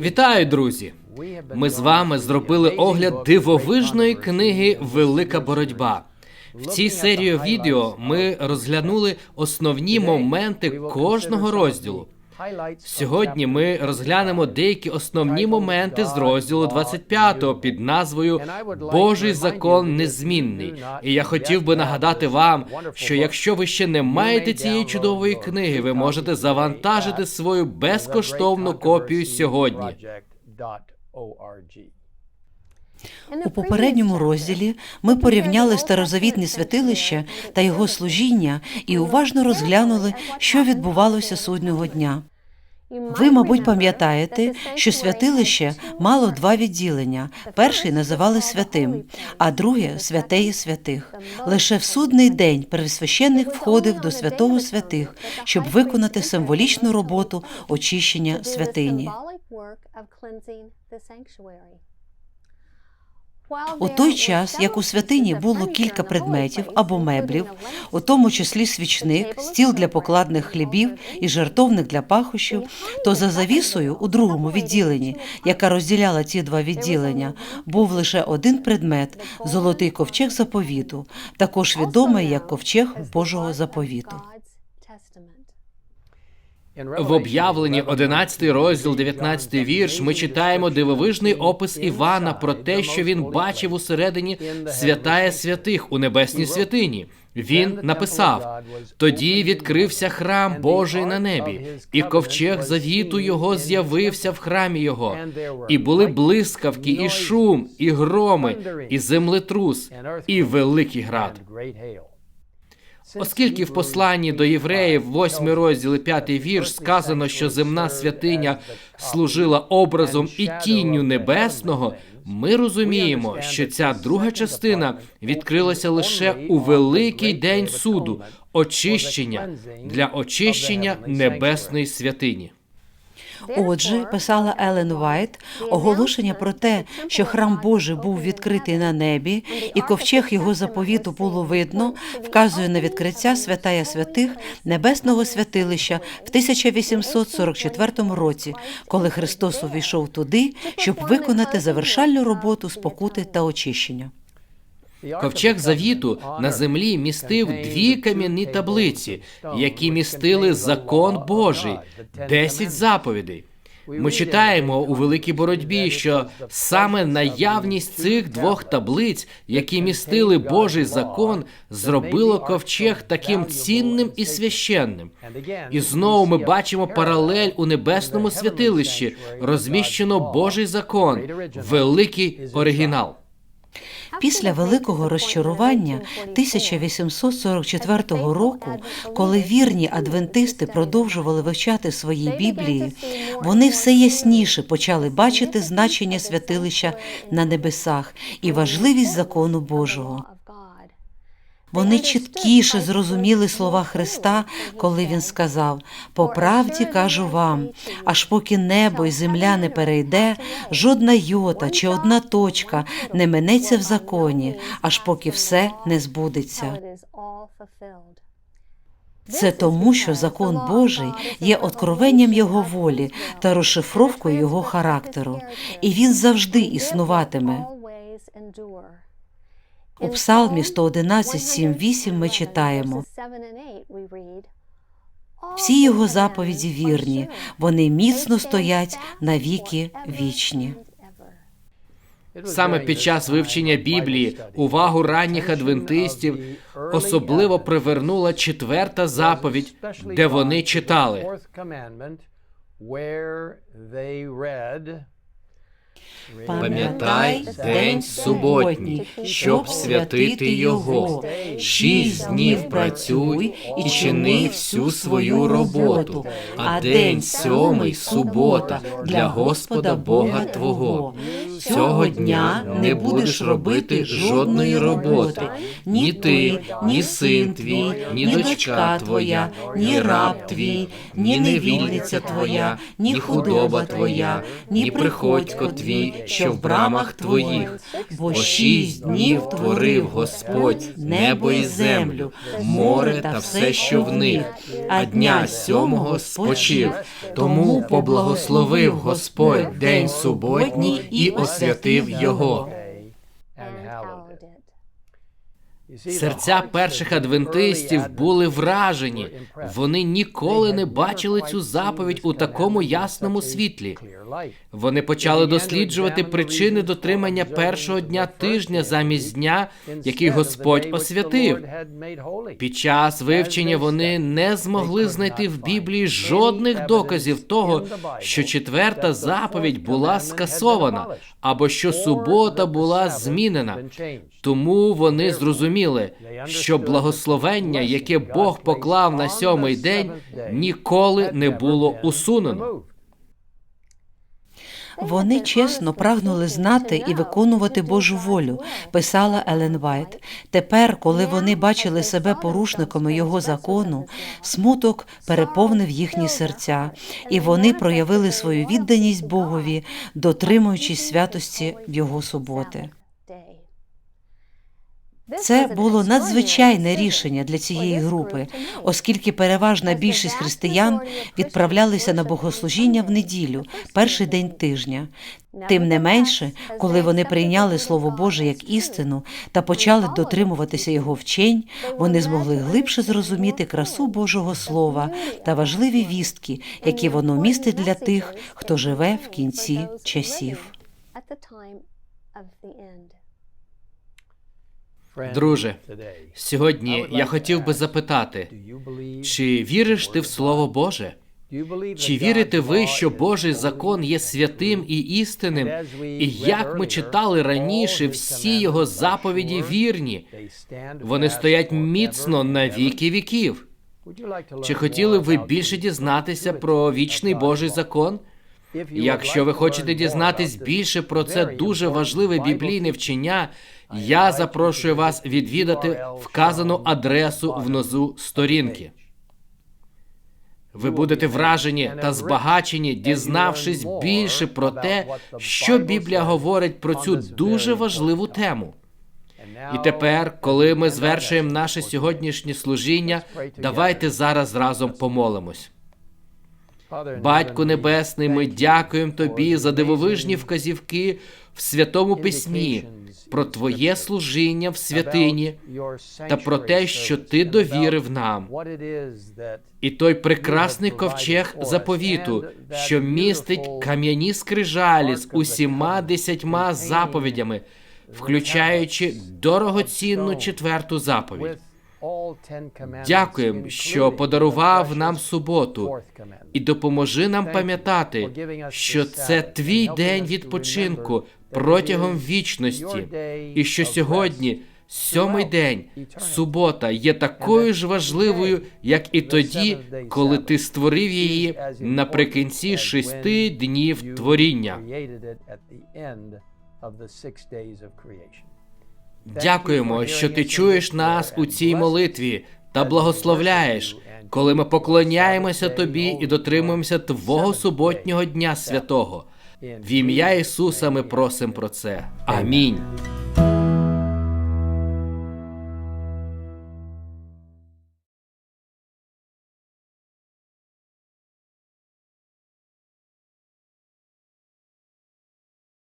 Вітаю, друзі! Ми з вами зробили огляд дивовижної книги Велика боротьба. В цій серії відео ми розглянули основні моменти кожного розділу. Сьогодні ми розглянемо деякі основні моменти з розділу 25 під назвою Божий закон незмінний. І я хотів би нагадати вам, що якщо ви ще не маєте цієї чудової книги, ви можете завантажити свою безкоштовну копію сьогодні. У попередньому розділі ми порівняли старозавітні святилища та його служіння і уважно розглянули, що відбувалося суднього дня. Ви, мабуть, пам'ятаєте, що святилище мало два відділення. Перший називали святим, а друге святеї святих. Лише в судний день первосвященник входив до святого святих, щоб виконати символічну роботу очищення святині. У той час, як у святині було кілька предметів або меблів, у тому числі свічник, стіл для покладних хлібів і жертовник для пахощів, то за завісою у другому відділенні, яка розділяла ці два відділення, був лише один предмет золотий ковчег заповіту, також відомий як ковчег Божого заповіту. В об'явленні 11 розділ, 19 вірш, ми читаємо дивовижний опис Івана про те, що він бачив усередині святая святих у небесній святині. Він написав: тоді відкрився храм Божий на небі, і ковчег завіту його з'явився в храмі його, і були блискавки, і шум, і громи, і землетрус, і великий град. Оскільки в посланні до євреїв, 8 розділ, 5 вірш, сказано, що земна святиня служила образом і тінню небесного, ми розуміємо, що ця друга частина відкрилася лише у великий день суду, очищення для очищення небесної святині. Отже, писала Елен Вайт, оголошення про те, що храм Божий був відкритий на небі, і ковчег його заповіту було видно, вказує на відкриття святая святих небесного святилища в 1844 році, коли Христос увійшов туди, щоб виконати завершальну роботу спокути та очищення. Ковчег завіту на землі містив дві кам'яні таблиці, які містили закон Божий, десять заповідей. Ми читаємо у великій боротьбі, що саме наявність цих двох таблиць, які містили Божий закон, зробило ковчег таким цінним і священним. І знову ми бачимо паралель у небесному святилищі, розміщено Божий закон, великий оригінал. Після великого розчарування 1844 року, коли вірні адвентисти продовжували вивчати свої біблії, вони все ясніше почали бачити значення святилища на небесах і важливість закону Божого. Вони чіткіше зрозуміли слова Христа, коли він сказав: По правді кажу вам, аж поки небо і земля не перейде, жодна йота чи одна точка не минеться в законі, аж поки все не збудеться. Це тому, що закон Божий є откровенням Його волі та розшифровкою Його характеру, і він завжди існуватиме. У Псалмі 111, 7, 8 ми читаємо всі його заповіді вірні, вони міцно стоять на віки вічні. Саме під час вивчення Біблії увагу ранніх адвентистів особливо привернула четверта заповідь, де вони читали. Пам'ятай день суботній, щоб святити його. Шість днів працюй і чини всю свою роботу, а день сьомий субота для Господа Бога Твого. Цього дня не будеш робити жодної роботи. Ні ти, ні син твій, ні дочка твоя, ні раб твій, ні невільниця твоя, ні худоба твоя, ні приходько твій, що в брамах твоїх. Бо шість днів творив Господь небо і землю, море та все, що в них, а дня сьомого спочив. Тому поблагословив Господь день суботній і освятив його. Серця перших адвентистів були вражені. Вони ніколи не бачили цю заповідь у такому ясному світлі. Вони почали досліджувати причини дотримання першого дня тижня замість дня, який Господь освятив. Під час вивчення вони не змогли знайти в Біблії жодних доказів того, що четверта заповідь була скасована або що субота була змінена. Тому вони зрозуміли, що благословення, яке Бог поклав на сьомий день, ніколи не було усунено. Вони чесно прагнули знати і виконувати Божу волю, писала Елен Вайт. Тепер, коли вони бачили себе порушниками його закону, смуток переповнив їхні серця, і вони проявили свою відданість Богові, дотримуючись святості в його суботи. Це було надзвичайне рішення для цієї групи, оскільки переважна більшість християн відправлялися на богослужіння в неділю, перший день тижня. Тим не менше, коли вони прийняли Слово Боже як істину та почали дотримуватися його вчень, вони змогли глибше зрозуміти красу Божого Слова та важливі вістки, які воно містить для тих, хто живе в кінці часів. Друже, сьогодні я хотів би запитати, чи віриш ти в Слово Боже? Чи вірите ви, що Божий закон є святим і істинним, і як ми читали раніше, всі його заповіді вірні? Вони стоять міцно на віки віків. Чи хотіли б ви більше дізнатися про вічний Божий закон? Якщо ви хочете дізнатись більше про це дуже важливе біблійне вчення, я запрошую вас відвідати вказану адресу внизу сторінки. Ви будете вражені та збагачені, дізнавшись більше про те, що Біблія говорить про цю дуже важливу тему. І тепер, коли ми звершуємо наше сьогоднішнє служіння, давайте зараз разом помолимось. Батько Небесний, ми дякуємо Тобі за дивовижні вказівки в Святому Письмі про Твоє служіння в святині та про те, що Ти довірив нам. І той прекрасний ковчег заповіту, що містить кам'яні скрижалі з усіма десятьма заповідями, включаючи дорогоцінну четверту заповідь. Дякуємо, що подарував нам суботу, і допоможи нам пам'ятати, що це твій день відпочинку протягом вічності, і що сьогодні. Сьомий день, субота, є такою ж важливою, як і тоді, коли ти створив її наприкінці шести днів творіння. Дякуємо, що ти чуєш нас у цій молитві та благословляєш, коли ми поклоняємося тобі і дотримуємося Твого суботнього дня святого. В ім'я Ісуса ми просимо про це. Амінь.